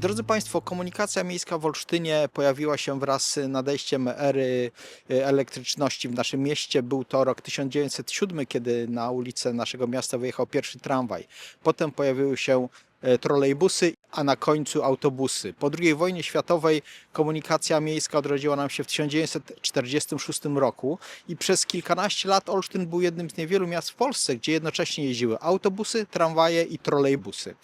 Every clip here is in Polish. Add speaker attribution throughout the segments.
Speaker 1: Drodzy Państwo, komunikacja miejska w Olsztynie pojawiła się wraz z nadejściem ery e, elektryczności w naszym mieście. Był to rok 1907, kiedy na ulicę naszego miasta wyjechał pierwszy tramwaj. Potem pojawiły się trolejbusy, a na końcu autobusy. Po II wojnie światowej komunikacja miejska odrodziła nam się w 1946 roku i przez kilkanaście lat Olsztyn był jednym z niewielu miast w Polsce, gdzie jednocześnie jeździły autobusy, tramwaje i trolejbusy.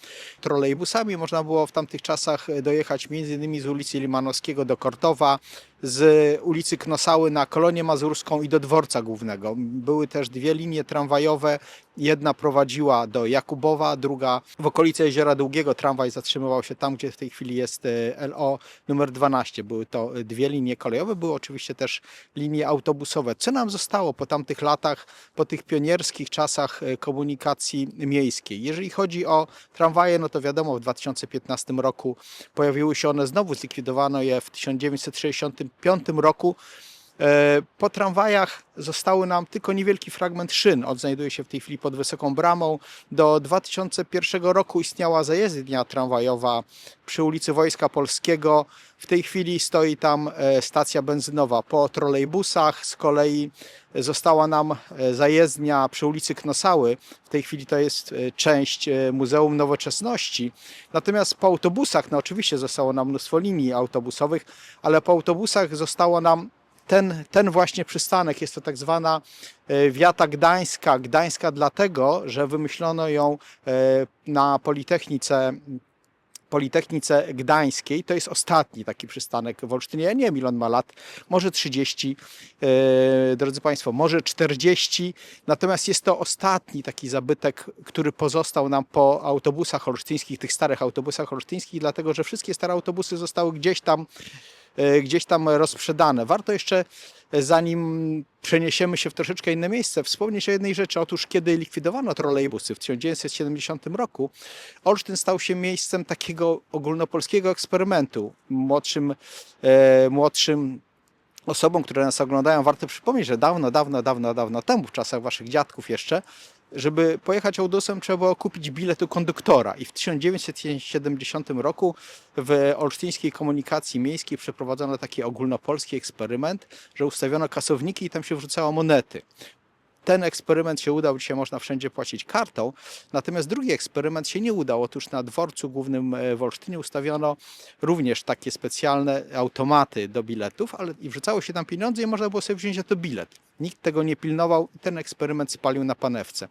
Speaker 1: Trolejbusami można było w tamtych czasach dojechać m.in. z ulicy Limanowskiego do Kortowa, z ulicy Knosały na Kolonię Mazurską i do dworca głównego. Były też dwie linie tramwajowe. Jedna prowadziła do Jakubowa, druga w okolice Jeziora Długiego. Tramwaj zatrzymywał się tam, gdzie w tej chwili jest e, LO numer 12. Były to e, dwie linie kolejowe, były oczywiście też linie autobusowe. Co nam zostało po tamtych latach, po tych pionierskich czasach e, komunikacji miejskiej? Jeżeli chodzi o tramwaje, no to wiadomo, w 2015 roku pojawiły się one znowu, zlikwidowano je w 1965 roku. E, Po tramwajach zostały nam tylko niewielki fragment szyn. On znajduje się w tej chwili pod Wysoką Bramą. Do 2001 roku istniała zajezdnia tramwajowa przy ulicy Wojska Polskiego. W tej chwili stoi tam e, stacja benzynowa. Po trolejbusach z kolei została nam e, zajezdnia przy ulicy Knosały. W tej chwili to jest część Muzeum Nowoczesności. Natomiast po autobusach, no oczywiście zostało nam mnóstwo linii autobusowych, ale po autobusach zostało nam ten, ten właśnie przystanek. Jest to tak zwana e, wiata gdańska. Gdańska dlatego, że wymyślono ją e, na Politechnice Politechnice Gdańskiej. To jest ostatni taki przystanek w Olsztynie. Ja nie wiem, ile on ma lat. Może 30, e, drodzy Państwo, może 40. Natomiast jest to ostatni taki zabytek, który pozostał nam po autobusach olsztyńskich, tych starych autobusach olsztyńskich, dlatego że wszystkie stare autobusy zostały gdzieś tam gdzieś tam rozprzedane. Warto jeszcze, e, zanim przeniesiemy się w troszeczkę inne miejsce, wspomnieć o jednej rzeczy. Otóż, kiedy likwidowano trolejbusy w 1970 roku, Olsztyn stał się miejscem takiego ogólnopolskiego eksperymentu. Młodszym, e, młodszym osobom, które nas oglądają, warto przypomnieć, że dawno, dawno, dawno, dawno temu, w czasach waszych dziadków jeszcze, żeby pojechać autobusem trzeba było kupić bilet u konduktora i w 1970 roku w olsztyńskiej komunikacji miejskiej przeprowadzono taki ogólnopolski eksperyment, że ustawiono kasowniki i tam się wrzucało monety. Ten eksperyment się udał, dzisiaj można wszędzie płacić kartą, natomiast drugi eksperyment się nie udał. Otóż na dworcu głównym e, w Olsztynie ustawiono również takie specjalne automaty do biletów, ale i wrzucało się tam pieniądze i można było sobie wziąć za to bilet. Nikt tego nie pilnował i ten eksperyment spalił na panewce.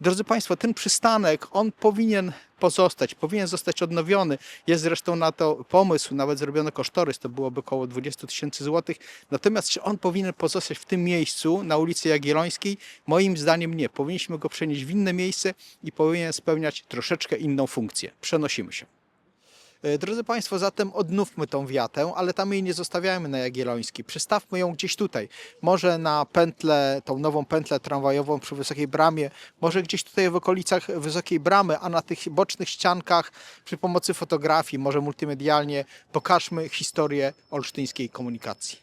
Speaker 1: Drodzy Państwo, ten przystanek, on powinien pozostać, powinien zostać odnowiony. Jest zresztą na to pomysł, nawet zrobiono kosztorys, to byłoby około 20 tysięcy złotych. Natomiast czy on powinien pozostać w tym miejscu, na ulicy Jagiellońskiej? Moim zdaniem nie. Powinniśmy go przenieść w inne miejsce i powinien spełniać troszeczkę inną funkcję. Przenosimy się. E, Drodzy Państwo, zatem odnówmy tą wiatę, ale tam jej nie zostawiajmy na Jagiellońskiej. Przystawmy ją gdzieś tutaj. Może na pętlę, tą nową pętlę tramwajową przy Wysokiej Bramie, może gdzieś tutaj w okolicach Wysokiej Bramy, a na tych bocznych ściankach przy pomocy fotografii, może multimedialnie pokażmy historię olsztyńskiej komunikacji.